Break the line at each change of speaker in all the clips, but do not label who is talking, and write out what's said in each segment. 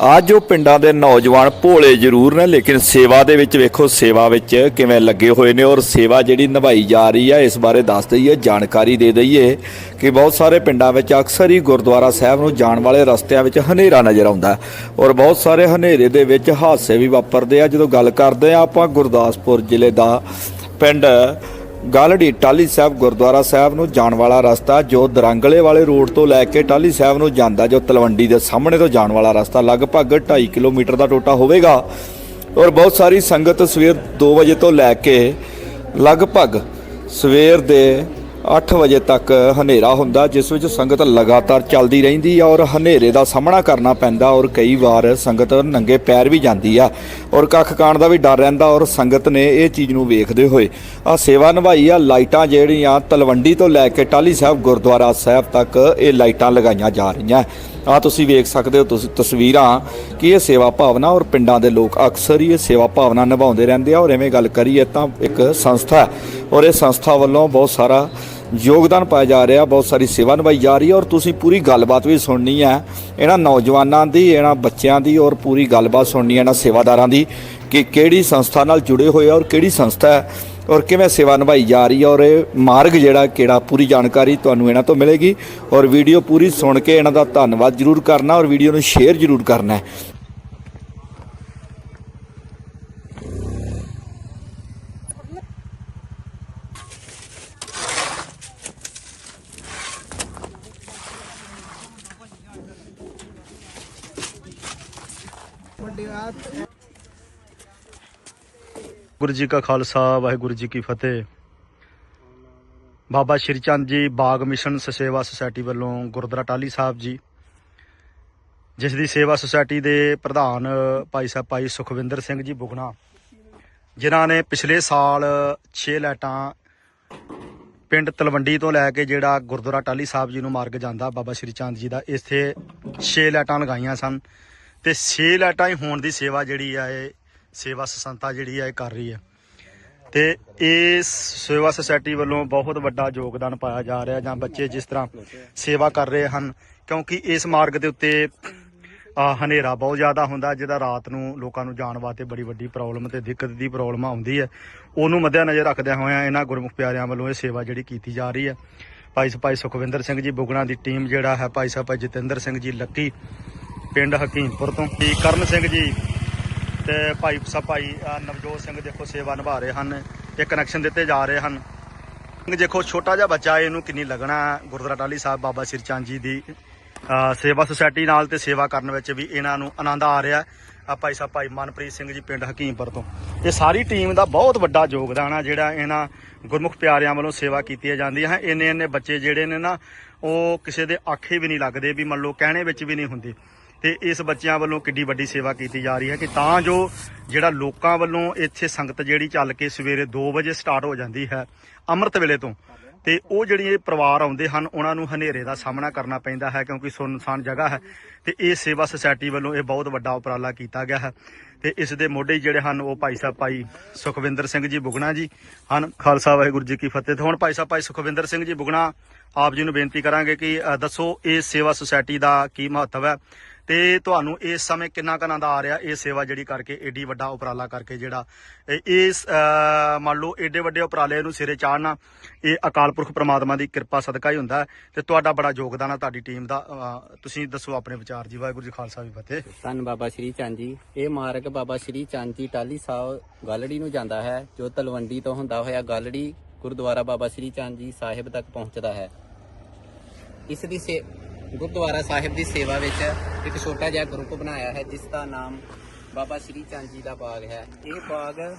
ਅੱਜ ਜੋ ਪਿੰਡਾਂ ਦੇ ਨੌਜਵਾਨ ਭੋਲੇ ਜ਼ਰੂਰ ਨੇ, ਲੇਕਿਨ ਸੇਵਾ ਦੇ ਵਿੱਚ ਵੇਖੋ, ਸੇਵਾ ਵਿੱਚ ਕਿਵੇਂ ਲੱਗੇ ਹੋਏ ਨੇ ਔਰ ਸੇਵਾ ਜਿਹੜੀ ਨਿਭਾਈ ਜਾ ਰਹੀ ਹੈ ਇਸ ਬਾਰੇ ਦੱਸ ਦਈਏ, ਜਾਣਕਾਰੀ ਦੇ ਦਈਏ ਕਿ ਬਹੁਤ ਸਾਰੇ ਪਿੰਡਾਂ ਵਿੱਚ ਅਕਸਰ ਹੀ ਗੁਰਦੁਆਰਾ ਸਾਹਿਬ ਨੂੰ ਜਾਣ ਵਾਲੇ ਰਸਤਿਆਂ ਵਿੱਚ ਹਨੇਰਾ ਨਜ਼ਰ ਆਉਂਦਾ ਔਰ ਬਹੁਤ ਸਾਰੇ ਹਨੇਰੇ ਦੇ ਵਿੱਚ ਹਾਦਸੇ ਵੀ ਵਾਪਰਦੇ ਆ। ਜਦੋਂ ਗੱਲ ਕਰਦੇ ਆ ਆਪਾਂ ਗੁਰਦਾਸਪੁਰ ਜ਼ਿਲ੍ਹੇ ਦਾ ਪਿੰਡ ਗਾਲੜੀ ਟਾਲੀ ਸਾਹਿਬ ਗੁਰਦੁਆਰਾ ਸਾਹਿਬ ਨੂੰ ਜਾਣ ਵਾਲਾ ਰਸਤਾ, ਜੋ ਦਰਾਂਗਲੇ ਵਾਲੇ ਰੋਡ ਤੋਂ ਲੈ ਕੇ ਟਾਲੀ ਸਾਹਿਬ ਨੂੰ ਜਾਂਦਾ, ਜੋ ਤਲਵੰਡੀ ਦੇ ਸਾਹਮਣੇ ਤੋਂ ਜਾਣ ਵਾਲਾ ਰਸਤਾ, ਲਗਭਗ 2.5 ਕਿਲੋਮੀਟਰ ਦਾ ਟੋਟਾ ਹੋਵੇਗਾ। ਔਰ ਬਹੁਤ ਸਾਰੀ ਸੰਗਤ ਸਵੇਰ 2 ਵਜੇ ਤੋਂ ਲੈ ਕੇ ਲਗਭਗ ਸਵੇਰ ਦੇ 8 ਵਜੇ ਤੱਕ ਹਨੇਰਾ ਹੁੰਦਾ, ਜਿਸ ਵਿੱਚ ਸੰਗਤ ਲਗਾਤਾਰ ਚੱਲਦੀ ਰਹਿੰਦੀ ਆ ਔਰ ਹਨੇਰੇ ਦਾ ਸਾਹਮਣਾ ਕਰਨਾ ਪੈਂਦਾ ਔਰ ਕਈ ਵਾਰ ਸੰਗਤ ਨੰਗੇ ਪੈਰ ਵੀ ਜਾਂਦੀ ਆ ਔਰ ਕੱਖ ਕਾਣ ਦਾ ਵੀ ਡਰ ਰਹਿੰਦਾ ਔਰ ਸੰਗਤ ਨੇ ਇਹ ਚੀਜ਼ ਨੂੰ ਵੇਖਦੇ ਹੋਏ ਆ ਸੇਵਾ ਨਿਭਾਈ ਆ, ਲਾਈਟਾਂ ਜਿਹੜੀਆਂ ਤਲਵੰਡੀ ਤੋਂ ਲੈ ਕੇ ਟਾਲੀ ਸਾਹਿਬ, ਗੁਰਦੁਆਰਾ ਸਾਹਿਬ ਤੱਕ ਇਹ ਲਾਈਟਾਂ ਲਗਾਈਆਂ ਜਾ ਰਹੀਆਂ। ਆ ਤੁਸੀਂ ਵੇਖ ਸਕਦੇ ਹੋ, ਤੁਸੀਂ ਤਸਵੀਰਾਂ ਕਿ ਇਹ ਸੇਵਾ ਭਾਵਨਾ ਔਰ ਪਿੰਡਾਂ ਦੇ ਲੋਕ ਅਕਸਰ ਹੀ ਇਹ ਸੇਵਾ ਭਾਵਨਾ ਨਿਭਾਉਂਦੇ ਰਹਿੰਦੇ ਆ ਔਰ ਐਵੇਂ ਗੱਲ ਕਰੀਏ ਤਾਂ ਇੱਕ ਸੰਸਥਾ ਔਰ ਇਹ ਸੰਸਥਾ ਵੱਲੋਂ ਬਹੁਤ ਸਾਰਾ ਯੋਗਦਾਨ ਪਾਇਆ ਜਾ ਰਿਹਾ, ਬਹੁਤ ਸਾਰੀ ਸੇਵਾ ਨਿਭਾਈ ਜਾ ਰਹੀ ਹੈ ਔਰ ਤੁਸੀਂ ਪੂਰੀ ਗੱਲਬਾਤ ਵੀ ਸੁਣਨੀ ਹੈ, ਇਹਨਾਂ ਨੌਜਵਾਨਾਂ ਦੀ, ਇਹਨਾਂ ਬੱਚਿਆਂ ਦੀ ਔਰ ਪੂਰੀ ਗੱਲਬਾਤ ਸੁਣਨੀ ਹੈ, ਇਹਨਾਂ ਸੇਵਾਦਾਰਾਂ ਦੀ, ਕਿ ਕਿਹੜੀ ਸੰਸਥਾ ਨਾਲ ਜੁੜੇ ਹੋਏ ਔਰ ਕਿਹੜੀ ਸੰਸਥਾ ਹੈ ਔਰ ਕਿਵੇਂ ਸੇਵਾ ਨਿਭਾਈ ਜਾ ਰਹੀ ਹੈ ਔਰ ਇਹ ਮਾਰਗ ਜਿਹੜਾ ਕਿਹੜਾ, ਪੂਰੀ ਜਾਣਕਾਰੀ ਤੁਹਾਨੂੰ ਇਹਨਾਂ ਤੋਂ ਮਿਲੇਗੀ ਔਰ ਵੀਡੀਓ ਪੂਰੀ ਸੁਣ ਕੇ ਇਹਨਾਂ ਦਾ ਧੰਨਵਾਦ ਜਰੂਰ ਕਰਨਾ ਔਰ ਵੀਡੀਓ ਨੂੰ ਸ਼ੇਅਰ ਜਰੂਰ ਕਰਨਾ
ਗੁਰੂ ਜੀ ਕਾ ਖਾਲਸਾ, ਵਾਹਿਗੁਰੂ ਜੀ ਕੀ ਫਤਿਹ। ਬਾਬਾ ਸ਼੍ਰੀ ਚੰਦ ਜੀ ਬਾਗ ਮਿਸ਼ਨ ਸੇਵਾ ਸੁਸਾਇਟੀ ਵੱਲੋਂ ਗੁਰਦੁਆਰਾ ਟਾਲੀ ਸਾਹਿਬ ਜੀ, ਜਿਸ ਦੀ ਸੇਵਾ ਸੁਸਾਇਟੀ ਦੇ ਪ੍ਰਧਾਨ ਭਾਈ ਸਾਹਿਬ ਭਾਈ ਸੁਖਵਿੰਦਰ ਸਿੰਘ ਜੀ ਬੁਗਣਾ, ਜਿਨ੍ਹਾਂ ਨੇ ਪਿਛਲੇ ਸਾਲ 6 ਲਾਈਟਾਂ ਪਿੰਡ ਤਲਵੰਡੀ ਤੋਂ ਲੈ ਕੇ ਜਿਹੜਾ ਗੁਰਦੁਆਰਾ ਟਾਲੀ ਸਾਹਿਬ ਜੀ ਨੂੰ ਮਾਰਗ ਜਾਂਦਾ ਬਾਬਾ ਸ਼੍ਰੀ ਚੰਦ ਜੀ ਦਾ, ਇੱਥੇ 6 ਲਾਈਟਾਂ ਲਗਾਈਆਂ ਸਨ। ਤੇ 6 ਲਾਈਟਾਂ ਹੀ ਹੋਣ ਦੀ ਸੇਵਾ ਜਿਹੜੀ ਆ ਇਹ ਸੇਵਾ ਸੰਸਥਾ ਜਿਹੜੀ ਆ ਇਹ ਕਰ ਰਹੀ ਹੈ ਤੇ ਇਸ ਸੇਵਾ ਸੁਸਾਇਟੀ ਵੱਲੋਂ ਬਹੁਤ ਵੱਡਾ ਯੋਗਦਾਨ ਪਾਇਆ ਜਾ ਰਿਹਾ ਜਾਂ ਬੱਚੇ ਜਿਸ ਤਰ੍ਹਾਂ ਸੇਵਾ ਕਰ ਰਹੇ ਹਨ, ਕਿਉਂਕਿ ਇਸ ਮਾਰਗ ਦੇ ਉੱਤੇ, ਆ, ਹਨੇਰਾ ਬਹੁਤ ਜ਼ਿਆਦਾ ਹੁੰਦਾ, ਜਿਹਦਾ ਰਾਤ ਨੂੰ ਲੋਕਾਂ ਨੂੰ ਜਾਣ ਵਾਸਤੇ ਬੜੀ ਵੱਡੀ ਪ੍ਰੋਬਲਮ ਤੇ ਦਿੱਕਤ ਦੀ ਪ੍ਰੋਬਲਮ ਆਉਂਦੀ ਹੈ। ਉਹਨੂੰ ਮੱਦਿਆ ਨਜ਼ਰ ਰੱਖਦਿਆਂ ਹੋਇਆਂ ਇਹਨਾਂ ਗੁਰਮੁਖ ਪਿਆਰਿਆਂ ਵੱਲੋਂ ਇਹ ਸੇਵਾ ਜਿਹੜੀ ਕੀਤੀ ਜਾ ਰਹੀ ਹੈ। ਭਾਈ ਭਾਈ ਸੁਖਵਿੰਦਰ ਸਿੰਘ ਜੀ ਬੁਗਣਾ ਦੀ ਟੀਮ ਜਿਹੜਾ ਹੈ, ਭਾਈ ਸਾਹਿਬ ਭਾਈ ਜਤਿੰਦਰ ਸਿੰਘ ਜੀ ਲੱਕੀ ਪਿੰਡ ਹਕੀਮਪੁਰ ਤੋਂ। ਜੀ ਕਰਨ ਸਿੰਘ ਜੀ ਤੇ ਭਾਈ ਸਾਹਿਬ ਭਾਈ ਨਵਜੋਤ ਸਿੰਘ ਦੇਖੋ ਸੇਵਾ ਨਿਭਾ ਰਹੇ ਹਨ ਇਹ ਕਨੈਕਸ਼ਨ ਦਿੱਤੇ ਜਾ ਰਹੇ ਹਨ। ਦੇਖੋ ਛੋਟਾ ਜਿਹਾ ਬੱਚਾ ਇਹਨੂੰ ਕਿੰਨੀ ਲੱਗਣਾ ਗੁਰਦੁਆਰਾ ਟਾਲੀ ਸਾਹਿਬ ਬਾਬਾ ਸਿਰ ਚੰਦ ਜੀ ਦੀ ਸੇਵਾ ਸੁਸਾਇਟੀ ਨਾਲ ਤੇ ਸੇਵਾ ਕਰਨ ਵਿੱਚ ਵੀ ਇਹਨਾਂ ਨੂੰ ਆਨੰਦ ਆ ਰਿਹਾ। ਆ ਭਾਈ ਸਾਹਿਬ ਭਾਈ ਮਨਪ੍ਰੀਤ ਸਿੰਘ ਜੀ ਪਿੰਡ ਹਕੀਮਪੁਰ ਤੋਂ। ਇਹ ਸਾਰੀ ਟੀਮ ਦਾ ਬਹੁਤ ਵੱਡਾ ਯੋਗਦਾਨ ਆ, ਜਿਹੜਾ ਇਹਨਾਂ ਗੁਰਮੁਖ ਪਿਆਰਿਆਂ ਵੱਲੋਂ ਸੇਵਾ ਕੀਤੀ ਜਾਂਦੀ ਹੈ ਇੰਨੇ ਇੰਨੇ ਬੱਚੇ ਜਿਹੜੇ ਨੇ ਨਾ, ਉਹ ਕਿਸੇ ਦੇ ਆਖੇ ਵੀ ਨਹੀਂ ਲੱਗਦੇ ਵੀ ਮੰਨ ਲਓ, ਕਹਿਣੇ ਵਿੱਚ ਵੀ ਨਹੀਂ ਹੁੰਦੇ। ਤੇ ਇਸ ਬੱਚਿਆਂ ਵੱਲੋਂ ਕਿੱਡੀ ਵੱਡੀ ਸੇਵਾ ਕੀਤੀ ਜਾ ਰਹੀ ਹੈ ਕਿ ਤਾਂ ਜੋ ਜਿਹੜਾ ਲੋਕਾਂ ਵੱਲੋਂ ਇੱਥੇ ਸੰਗਤ ਜਿਹੜੀ ਚੱਲ ਕੇ ਸਵੇਰੇ 2 ਵਜੇ ਸਟਾਰਟ ਹੋ ਜਾਂਦੀ ਹੈ ਅੰਮ੍ਰਿਤ ਵੇਲੇ ਤੋਂ, ਤੇ ਉਹ ਜਿਹੜੀ ਪਰਿਵਾਰ ਆਉਂਦੇ ਹਨ, ਉਹਨਾਂ ਨੂੰ ਹਨੇਰੇ ਦਾ ਸਾਹਮਣਾ ਕਰਨਾ ਪੈਂਦਾ ਹੈ ਕਿਉਂਕਿ ਸੁਨਸਾਨ ਜਗ੍ਹਾ ਹੈ ਤੇ ਇਹ ਸੇਵਾ ਸੁਸਾਇਟੀ ਵੱਲੋਂ ਇਹ ਬਹੁਤ ਵੱਡਾ ਉਪਰਾਲਾ ਕੀਤਾ ਗਿਆ ਹੈ। ਤੇ ਇਸ ਦੇ ਮੋਢੇ ਜਿਹੜੇ ਹਨ, ਉਹ ਭਾਈ ਸਾਹਿਬ ਭਾਈ ਸੁਖਵਿੰਦਰ ਸਿੰਘ ਜੀ ਬੁਗਣਾ ਜੀ ਹਨ। ਖਾਲਸਾ ਵਾਹਿਗੁਰੂ ਜੀ ਕੀ ਫਤਿਹ। ਤੇ ਹੁਣ ਭਾਈ ਸਾਹਿਬ ਭਾਈ ਸੁਖਵਿੰਦਰ ਸਿੰਘ ਜੀ ਬੁਗਣਾ, ਆਪ ਜੀ ਨੂੰ ਬੇਨਤੀ ਕਰਾਂਗੇ ਕਿ ਦੱਸੋ ਇਹ ਸੇਵਾ ਸੁਸਾਇਟੀ ਦਾ ਕੀ ਮਹੱਤਵ ਹੈ ਤੇ ਤੁਹਾਨੂੰ ਇਸ ਸਮੇਂ ਕਿੰਨਾ ਕੁ ਦਾ ਆ ਰਿਹਾ, ਇਹ ਸੇਵਾ ਜਿਹੜੀ ਕਰਕੇ, ਏਡੀ ਵੱਡਾ ਉਪਰਾਲਾ ਕਰਕੇ ਜਿਹੜਾ ਇਸ ਮੰਨ ਲਓ ਏਡੇ ਵੱਡੇ ਉਪਰਾਲੇ ਨੂੰ ਸਿਰੇ ਚਾੜਨਾ, ਇਹ ਅਕਾਲ ਪੁਰਖ ਪ੍ਰਮਾਤਮਾ ਦੀ ਕਿਰਪਾ ਸਦਕਾ ਹੀ ਹੁੰਦਾ ਤੇ ਤੁਹਾਡਾ ਬੜਾ ਯੋਗਦਾਨ ਹੈ ਤੁਹਾਡੀ ਟੀਮ ਦਾ ਤੁਸੀਂ ਦੱਸੋ ਆਪਣੇ ਵਿਚਾਰ ਜੀ, ਵਾਹਿਗੁਰੂ ਜੀ ਖਾਲਸਾ ਵੀ ਫਤਿਹ।
ਧੰਨ ਬਾਬਾ ਸ਼੍ਰੀ ਚੰਦ ਜੀ। ਇਹ ਮਾਰਗ ਬਾਬਾ ਸ਼੍ਰੀ ਚੰਦ ਜੀ ਟਾਲੀ ਸਾਹਿਬ ਗਾਲੜੀ ਨੂੰ ਜਾਂਦਾ ਹੈ, ਜੋ ਤਲਵੰਡੀ ਤੋਂ ਹੁੰਦਾ ਹੋਇਆ ਗਾਲੜੀ ਗੁਰਦੁਆਰਾ ਬਾਬਾ ਸ਼੍ਰੀ ਚੰਦ ਜੀ ਸਾਹਿਬ ਤੱਕ ਪਹੁੰਚਦਾ ਹੈ। ਇਸ ਦੀ ਸੇ ਗੁਰਦੁਆਰਾ ਸਾਹਿਬ ਦੀ ਸੇਵਾ ਵਿੱਚ ਇੱਕ ਛੋਟਾ ਜਿਹਾ ਗਰੁੱਪ ਬਣਾਇਆ ਹੈ, ਜਿਸ ਦਾ ਨਾਮ ਬਾਬਾ ਸ਼੍ਰੀ ਚੰਦ ਜੀ ਦਾ ਬਾਗ ਹੈ। ਇਹ ਬਾਗ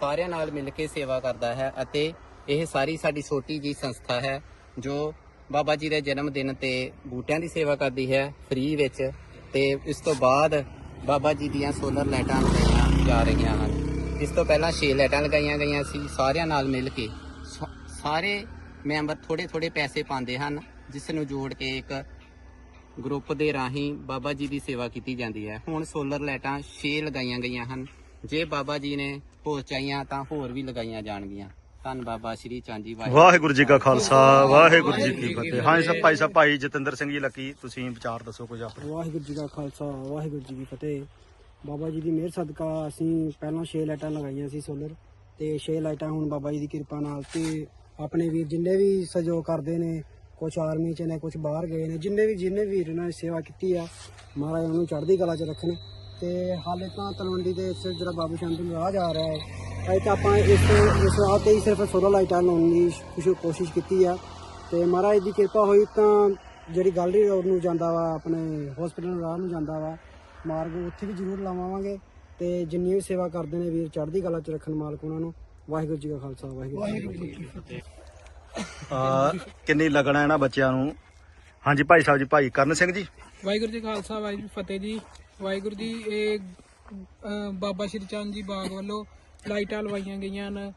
ਸਾਰਿਆਂ ਨਾਲ ਮਿਲ ਕੇ ਸੇਵਾ ਕਰਦਾ ਹੈ ਅਤੇ ਇਹ ਸਾਰੀ ਸਾਡੀ ਛੋਟੀ ਜੀ ਸੰਸਥਾ ਹੈ, ਜੋ ਬਾਬਾ ਜੀ ਦੇ ਜਨਮ ਦਿਨ ਤੇ ਬੂਟਿਆਂ ਦੀ ਸੇਵਾ ਕਰਦੀ ਹੈ ਫ੍ਰੀ ਵਿੱਚ ਤੇ ਇਸ ਤੋਂ ਬਾਅਦ ਬਾਬਾ ਜੀ ਦੀਆਂ ਸੋਲਰ ਲਾਈਟਾਂ ਲਗਾਈਆਂ ਜਾ ਰਹੀਆਂ ਹਨ। ਇਸ ਤੋਂ ਪਹਿਲਾਂ 6 ਲਾਈਟਾਂ ਲਗਾਈਆਂ ਗਈਆਂ ਸੀ, ਸਾਰਿਆਂ ਨਾਲ ਮਿਲ ਕੇ ਸ- ਸਾਰੇ ਮੈਂਬਰ ਥੋੜੇ ਥੋੜੇ ਪੈਸੇ ਪਾਉਂਦੇ ਹਨ, ਜਿਸ ਨੂੰ ਜੋੜ ਕੇ ਇੱਕ ਗਰੁੱਪ ਦੇ ਰਾਹੀਂ ਬਾਬਾ ਜੀ ਦੀ ਸੇਵਾ ਕੀਤੀ ਜਾਂਦੀ ਹੈ। ਹੁਣ ਸੋਲਰ ਲਾਈਟਾਂ 6 ਲਗਾਈਆਂ ਗਈਆਂ ਹਨ। ਜੇ ਬਾਬਾ ਜੀ ਨੇ ਹੋਰ ਚਾਹੀਆਂ ਤਾਂ ਹੋਰ ਵੀ ਲਗਾਈਆਂ ਜਾਣਗੀਆਂ। ਧੰਨ ਬਾਬਾ ਸ਼੍ਰੀ ਚੰਦ ਜੀ
ਵਾਹਿਗੁਰੂ ਜੀ ਕਾ ਖਾਲਸਾ। ਵਾਹਿਗੁਰੂ ਜੀ ਕੀ ਫਤਿਹ। ਹਾਂ ਸਭ ਭਾਈ ਸਾਹਿਬ ਭਾਈ ਜਤਿੰਦਰ ਸਿੰਘ ਜੀ ਲੱਕੀ ਤੁਸੀਂ ਵਿਚਾਰ ਦੱਸੋ ਕੁਝ ਆਪਣੇ।
ਵਾਹਿਗੁਰੂ ਜੀ ਕਾ ਖਾਲਸਾ ਵਾਹਿਗੁਰੂ ਜੀ ਕੀ ਫਤਿਹ। ਬਾਬਾ ਜੀ ਦੀ ਮਿਹਰ ਸਦਕਾ ਅਸੀਂ ਪਹਿਲਾਂ 6 ਲਾਈਟਾਂ ਲਗਾਈਆਂ ਸੀ ਸੋਲਰ ਤੇ 6 ਲਾਈਟਾਂ ਹੁਣ ਬਾਬਾ ਜੀ ਦੀ ਕਿਰਪਾ ਨਾਲ ਤੇ ਆਪਣੇ ਵੀਰ ਜਿੰਨੇ ਵੀ ਸਹਿਯੋਗ ਕਰਦੇ ਨੇ ਕੁਝ ਆਰਮੀ ਚ ਨੇ ਕੁਝ ਬਾਹਰ ਗਏ ਨੇ, ਜਿੰਨੇ ਵੀ, ਜਿੰਨੇ ਵੀਰ ਇਹਨਾਂ ਨੇ ਸੇਵਾ ਕੀਤੀ ਆ, ਮਹਾਰਾਜ ਉਹਨੂੰ ਚੜ੍ਹਦੀ ਕਲਾ ਚ ਰੱਖਣ। ਤੇ ਹਾਲੇ ਤਾਂ ਤਲਵੰਡੀ ਦੇ ਇਸ ਜਿਹੜਾ ਬਾਬੂ ਸ਼ਾਂਤੀ ਨੂੰ ਰਾਹ ਜਾ ਰਿਹਾ ਹੈ ਅਜੇ ਤਾਂ ਆਪਾਂ ਇਸ ਇਸ ਰਾਹ ਤੇ ਹੀ ਸਿਰਫ ਸੋਲਰ ਲਾਈਟਾਂ ਲਾਉਣ ਦੀ ਕੁਛ ਕੋਸ਼ਿਸ਼ ਕੀਤੀ ਆ। ਤੇ ਮਹਾਰਾਜ ਦੀ ਕਿਰਪਾ ਹੋਈ ਤਾਂ ਜਿਹੜੀ ਗੈਲਰੀ ਰੋਡ ਨੂੰ ਜਾਂਦਾ ਵਾ, ਆਪਣੇ ਹਸਪੀਟਲ ਰਾਹ ਨੂੰ ਜਾਂਦਾ ਵਾ, ਮਾਰਗ ਉੱਥੇ ਵੀ ਜ਼ਰੂਰ ਲਾਵਾਂਗੇ ਤੇ ਜਿੰਨੀ ਵੀ ਸੇਵਾ ਕਰਦੇ ਨੇ ਵੀਰ, ਚੜ੍ਹਦੀ ਕਲਾ ਚ ਰੱਖਣ ਮਾਲਕ ਉਹਨਾਂ ਨੂੰ। ਵਾਹਿਗੁਰੂ ਜੀ ਕਾ ਖਾਲਸਾ, ਵਾਹਿਗੁਰੂ ਜੀ ਕੀ ਫਤਿਹ।
ਅਹ ਕਿੰਨੀ ਲੱਗਣਾ ਇਹਨਾਂ ਬੱਚਿਆਂ ਨੂੰ? ਹਾਂਜੀ ਭਾਈ ਸਾਹਿਬ ਜੀ ਭਾਈ ਕਰਨ ਸਿੰਘ ਜੀ।
ਵਾਹਿਗੁਰੂ ਜੀ ਖਾਲਸਾ ਵਾਹਿਗੁਰੂ ਜੀ ਫਤਿਹ ਜੀ। ਵਾਹਿਗੁਰੂ ਜੀ ਇਹ ਅ, ਬਾਬਾ ਸ਼੍ਰੀ ਚੰਦ ਜੀ ਬਾਗ ਵੱਲੋਂ ਲਾਈਟਾਂ ਲਵਾਈਆਂ ਗਈਆਂ ਹਨ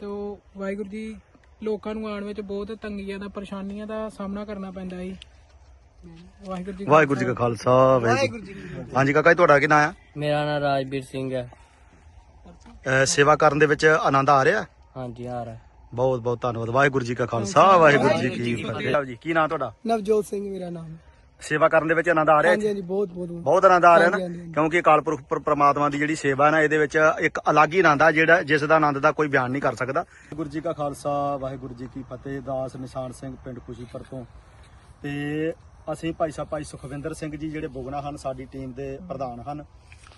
ਤੇ ਉਹ ਵਾਹਿਗੁਰੂ ਜੀ ਲੋਕਾਂ ਨੂੰ ਆਉਣ ਵਿੱਚ ਬਹੁਤ ਤੰਗੀਆਂ ਦਾ ਪਰੇਸ਼ਾਨੀਆਂ ਦਾ ਸਾਹਮਣਾ ਕਰਨਾ ਪੈਂਦਾ ਹੈ ਵਾਹਿਗੁਰੂ ਜੀ
ਵਾਹਿਗੁਰੂ ਜੀ ਕਾ ਖਾਲਸਾ ਵਾਹਿਗੁਰੂ ਜੀ ਕੀ ਫਤਿਹ। ਹਾਂਜੀ ਕਾਕਾ ਜੀ ਤੁਹਾਡਾ ਕੀ ਨਾਂ ਆ?
ਮੇਰਾ ਨਾਮ ਰਾਜਵੀਰ ਸਿੰਘ ਹੈ।
ਅਹ ਸੇਵਾ ਕਰਨ ਦੇ ਵਿੱਚ ਆਨੰਦ ਆ ਰਿਹਾ?
ਹਾਂਜੀ ਹਾਰ
ਬਹੁਤ ਬਹੁਤ ਧੰਨਵਾਦ। ਵਾਹਿਗੁਰੂ ਜੀ ਕਾ ਖਾਲਸਾ ਵਾਹਿਗੁਰੂ ਜੀ ਕੀ ਫਤਿਹ। ਸਾਹਿਬ ਜੀ ਕੀ ਨਾਂ ਤੁਹਾਡਾ?
ਨਵਜੋਤ ਸਿੰਘ ਮੇਰਾ ਨਾਮ।
ਸੇਵਾ ਕਰਨ ਦੇ ਵਿੱਚ ਆਨੰਦ ਆ ਰਿਹਾ
ਹਾਂਜੀ ਹਾਂਜੀ ਬਹੁਤ ਬਹੁਤ।
ਬਹੁਤ ਆਨੰਦ ਆ ਰਿਹਾ ਨਾ। ਕਿਉਂਕਿ ਅਕਾਲ ਪੁਰਖ ਪ੍ਰਮਾਤਮਾ ਦੀ ਜਿਹੜੀ ਸੇਵਾ ਹੈ ਨਾ ਇਹਦੇ ਵਿੱਚ ਇੱਕ ਅਲੱਗ ਹੀ ਆਨੰਦ ਆ ਜਿਹੜਾ ਜਿਸ ਦਾ ਆਨੰਦ ਦਾ ਕੋਈ ਬਿਆਨ ਨਹੀਂ ਕਰ ਸਕਦਾ। ਵਾਹਿਗੁਰੂ ਜੀ ਕਾ ਖਾਲਸਾ ਵਾਹਿਗੁਰੂ ਜੀ ਕੀ ਫਤਿਹ। ਦਾਸ ਨਿਸ਼ਾਨ ਸਿੰਘ ਪਿੰਡ ਖੁਸ਼ੀਪੁਰ ਤੋਂ। ਤੇ ਅਸੀਂ ਭਾਈ ਸਾਹਿਬ ਭਾਈ ਸੁਖਵਿੰਦਰ ਸਿੰਘ ਜੀ ਜਿਹੜੇ ਬੁਗਣਾ ਹਨ ਸਾਡੀ ਟੀਮ ਦੇ ਪ੍ਰਧਾਨ ਹਨ।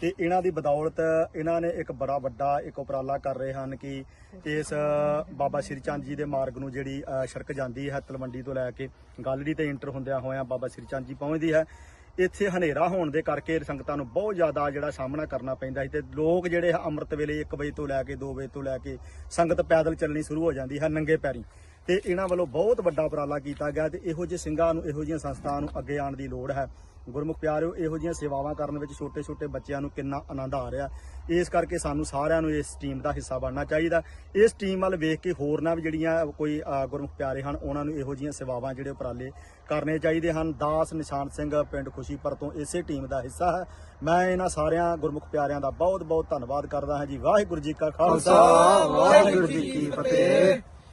ਤੇ ਇਹਨਾਂ ਦੀ ਬਦੌਲਤ ਇਹਨਾਂ ਨੇ ਇੱਕ ਬੜਾ ਵੱਡਾ ਇੱਕ ਉਪਰਾਲਾ ਕਰ ਰਹੇ ਹਨ ਕਿ ਇਸ ਬਾਬਾ ਸ਼੍ਰੀ ਚੰਦ ਜੀ ਦੇ ਮਾਰਗ ਨੂੰ ਜਿਹੜੀ ਸੜਕ ਜਾਂਦੀ ਹੈ ਤਲਵੰਡੀ ਤੋਂ ਲੈ ਕੇ ਗਾਲੜੀ ਤੇ ਇੰਟਰ ਹੁੰਦਿਆਂ ਹੋਇਆਂ ਬਾਬਾ ਸ਼੍ਰੀ ਚੰਦ ਜੀ ਪਹੁੰਚਦੀ ਹੈ। ਇੱਥੇ ਹਨੇਰਾ ਹੋਣ ਦੇ ਕਰਕੇ ਸੰਗਤਾਂ ਨੂੰ ਬਹੁਤ ਜ਼ਿਆਦਾ ਜਿਹੜਾ ਸਾਹਮਣਾ ਕਰਨਾ ਪੈਂਦਾ ਸੀ ਤੇ ਲੋਕ ਜਿਹੜੇ ਆ ਅੰਮ੍ਰਿਤ ਵੇਲੇ 1 ਵਜੇ ਤੋਂ ਲੈ ਕੇ 2 ਵਜੇ ਤੋਂ ਲੈ ਕੇ ਸੰਗਤ ਪੈਦਲ ਚੱਲਣੀ ਸ਼ੁਰੂ ਹੋ ਜਾਂਦੀ ਹੈ ਨੰਗੇ ਪੈਰੀ। ਤੇ ਇਹਨਾਂ ਵੱਲੋਂ ਬਹੁਤ ਵੱਡਾ ਉਪਰਾਲਾ ਕੀਤਾ ਗਿਆ ਤੇ ਇਹੋ ਜਿਹੇ ਸਿੰਘਾਂ ਨੂੰ ਇਹੋ ਜਿਹੀਆਂ ਸੰਸਥਾਵਾਂ ਨੂੰ ਅੱਗੇ ਆਉਣ ਦੀ ਲੋੜ ਹੈ। ਗੁਰਮੁਖ ਪਿਆਰਿਓ ਇਹੋ ਜਿਹੀਆਂ ਸੇਵਾਵਾਂ ਕਰਨ ਵਿੱਚ ਛੋਟੇ ਛੋਟੇ ਬੱਚਿਆਂ ਨੂੰ ਕਿੰਨਾ ਆਨੰਦ ਆ ਰਿਹਾ। ਇਸ ਕਰਕੇ ਸਾਨੂੰ ਸਾਰਿਆਂ ਨੂੰ ਇਸ ਟੀਮ ਦਾ ਹਿੱਸਾ ਬਣਨਾ ਚਾਹੀਦਾ। ਇਸ ਟੀਮ ਵੱਲ ਵੇਖ ਕੇ ਹੋਰਨਾਂ ਵੀ ਜਿਹੜੀਆਂ ਕੋਈ ਗੁਰਮੁਖ ਪਿਆਰੇ ਹਨ ਉਹਨਾਂ ਨੂੰ ਇਹੋ ਜਿਹੀਆਂ ਸੇਵਾਵਾਂ ਜਿਹੜੇ ਉਪਰਾਲੇ ਕਰਨੇ ਚਾਹੀਦੇ ਹਨ। ਦਾਸ ਨਿਸ਼ਾਨ ਸਿੰਘ ਪਿੰਡ ਖੁਸ਼ੀਪੁਰ ਤੋਂ ਇਸੇ ਟੀਮ ਦਾ ਹਿੱਸਾ ਹੈ। ਮੈਂ ਇਹਨਾਂ ਸਾਰਿਆਂ ਗੁਰਮੁਖ ਪਿਆਰਿਆਂ ਦਾ ਬਹੁਤ ਬਹੁਤ ਧੰਨਵਾਦ ਕਰਦਾ ਹਾਂ ਜੀ। ਵਾਹਿਗੁਰੂ ਜੀ ਕਾ ਖਾਲਸਾ ਵਾਹਿਗੁਰੂ ਜੀ ਕੀ ਫਤਿਹ।